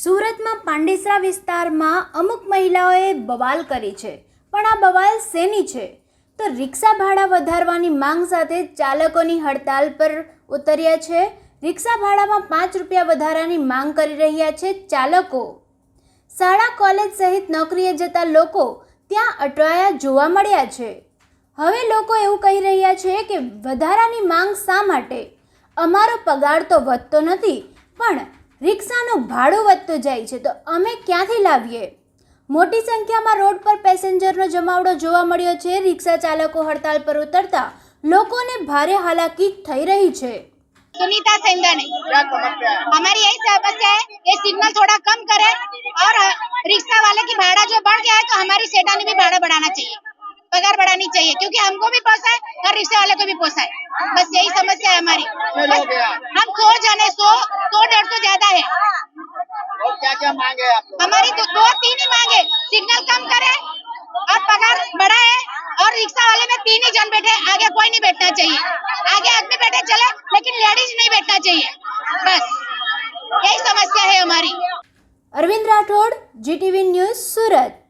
સુરતમાં પાંડેસરા વિસ્તારમાં અમુક મહિલાઓએ બવાલ કરી છે પણ આ બવાલ શેની છે તો રિક્ષા ભાડા વધારવાની માંગ સાથે ચાલકોની હડતાલ પર ઉતર્યા છે રિક્ષા ભાડામાં પાંચ રૂપિયા વધારાની માંગ કરી રહ્યા છે ચાલકો શાળા કોલેજ સહિત નોકરીએ જતા લોકો ત્યાં અટવાયા જોવા મળ્યા છે હવે લોકો એવું કહી રહ્યા છે કે વધારાની માંગ શા માટે અમારો પગાર તો વધતો નથી પણ रिक्शाનો ભાડું વધતો જાય છે તો અમે ક્યાંથી લાવીએ મોટી સંખ્યામાં રોડ પર પેસેન્જરનો જમાવડો જોવા મળ્યો છે 릭શા ચાલકો હડતાલ પર ઉતરતા લોકોને ભારે હાલાકી થઈ રહી છે નીતા સૈંધની અમારી એ સમસ્યા છે કે સિગ્નલ થોડા કમ કરે અને 릭શાવાલે કે ભાડું જે બડકે આય તો અમારી સેડને ભી ભાડું વધારના જોઈએ બગર વધાની જોઈએ કારણ કે हमको ભી પૈસા છે કારીસેવાલેને ભી પૈસા છે બસ એ જ સમસ્યા છે અમારી हम सौ जाने सो सो डेढ़ सौ ज्यादा है और क्या क्या मांगे आप हमारी तो दो तीन ही मांगे सिग्नल कम करे और पगार बड़ा है और रिक्शा वाले में तीन ही जन बैठे आगे कोई नहीं बैठना चाहिए आगे आदमी बैठे चले लेकिन लेडीज नहीं बैठना चाहिए बस यही समस्या है हमारी अरविंद राठौड़ जी टीवी न्यूज सूरत